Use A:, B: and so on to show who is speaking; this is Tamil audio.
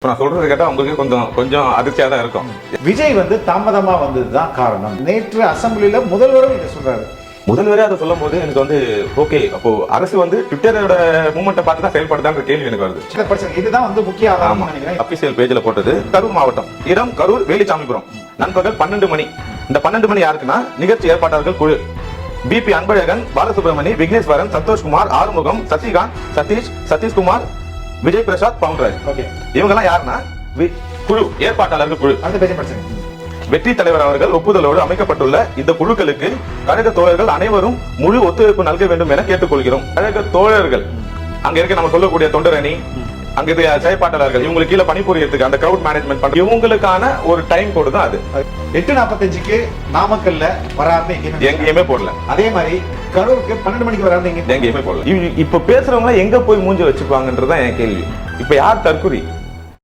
A: இப்ப நான் சொல்றது கேட்டா உங்களுக்கு கொஞ்சம் கொஞ்சம் அதிர்ச்சியா தான் இருக்கும்.
B: விஜய் வந்து தாமதமா வந்ததுதான் காரணம். நேற்று அசெம்பிளில முதல்வரும் இதை சொல்றாரு.
A: முதல்வரே அதை சொல்லும் போது எனக்கு வந்து ஓகே அப்போ அரசு வந்து ட்விட்டரோட மூமெண்ட்டை பார்த்து தான் செயல்படுதான்ற கேள்வி எனக்கு வருது.
B: இதுதான் வந்து முக்கிய ஆதாரம்
A: அபிஷியல் பேஜ்ல போட்டது கரூர் மாவட்டம். இடம் கரூர் வேலிச்சாமிபுரம். நண்பகல் பன்னெண்டு மணி. இந்த பன்னெண்டு மணி யாருக்குன்னா நிகழ்ச்சி ஏற்பாட்டாளர்கள் குழு. PP Anbazhagan Balasubramani Vigneshwaran Santhoshkumar Arumugam Sasikanth Sathish Sathishkumar Vijay Prasad Pounraj
B: okay.
A: இவங்கெல்லாம் யாருன்னா? குழு ஏற்பாட்டாளர்கள் குழு. வெற்றி தலைவர் அவர்கள் ஒப்புதலோடு அமைக்கப்பட்டுள்ள இந்த குழுக்களுக்கு கழக தோழர்கள் அனைவரும் முழு ஒத்துழைப்பு நல்க வேண்டும் என கேட்டுக்கொள்கிறோம். கழக தோழர்கள். அங்க இருக்க நம்ம சொல்லக்கூடிய தொண்டரணி அங்க இருக்க செயற்பாட்டாளர்கள் இவங்களுக்கு கீழே பணிபுரியறதுக்கு அந்த கிரவுட் மேனேஜ்மெண்ட் பண்ற இவங்களுக்கான ஒரு டைம் கோடு தான் அது.
B: எட்டு நாற்பத்தஞ்சுக்கு நாமக்கல்ல வராது எங்கேயுமே
A: போடல.
B: அதே மாதிரி கரூருக்கு பன்னெண்டு மணிக்கு வராது எங்கேயுமே
A: போடல. இப்ப பேசுறவங்க எங்க போய் மூஞ்சி வச்சுப்பாங்கன்றதுதான் என் கேள்வி. இப்ப யார் தற்குறி